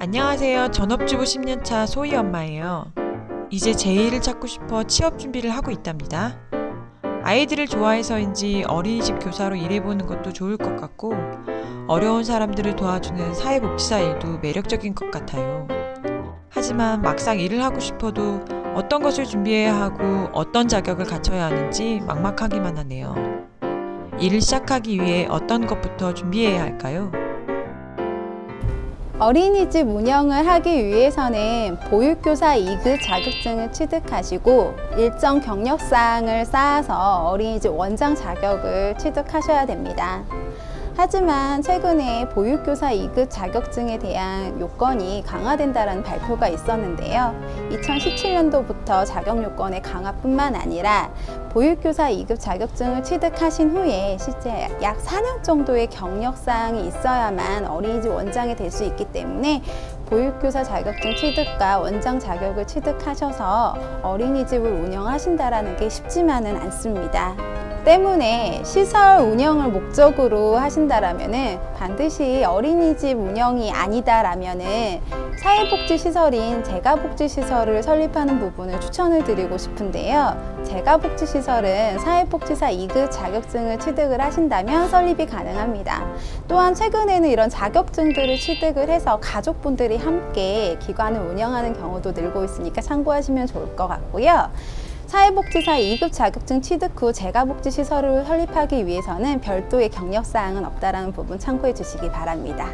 안녕하세요. 전업주부 10년차 소희 엄마예요. 이제 제 일을 찾고 싶어 취업 준비를 하고 있답니다. 아이들을 좋아해서인지 어린이집 교사로 일해보는 것도 좋을 것 같고, 어려운 사람들을 도와주는 사회복지사 일도 매력적인 것 같아요. 하지만 막상 일을 하고 싶어도 어떤 것을 준비해야 하고 어떤 자격을 갖춰야 하는지 막막하기만 하네요. 일을 시작하기 위해 어떤 것부터 준비해야 할까요? 어린이집 운영을 하기 위해서는 보육교사 2급 자격증을 취득하시고 일정 경력사항을 쌓아서 어린이집 원장 자격을 취득하셔야 됩니다. 하지만 최근에 보육교사 2급 자격증에 대한 요건이 강화된다는 발표가 있었는데요. 2017년도부터 자격 요건의 강화뿐만 아니라 보육교사 2급 자격증을 취득하신 후에 실제 약 4년 정도의 경력사항이 있어야만 어린이집 원장이 될 수 있기 때문에 보육교사 자격증 취득과 원장 자격을 취득하셔서 어린이집을 운영하신다라는 게 쉽지만은 않습니다. 때문에 시설 운영을 목적으로 하신다라면은 반드시 어린이집 운영이 아니다라면은 사회복지시설인 재가복지시설을 설립하는 부분을 추천을 드리고 싶은데요. 재가복지시설은 사회복지사 2급 자격증을 취득을 하신다면 설립이 가능합니다. 또한 최근에는 이런 자격증들을 취득을 해서 가족분들이 함께 기관을 운영하는 경우도 늘고 있으니까 참고하시면 좋을 것 같고요. 사회복지사 2급 자격증 취득 후 재가복지시설을 설립하기 위해서는 별도의 경력사항은 없다라는 부분 참고해 주시기 바랍니다.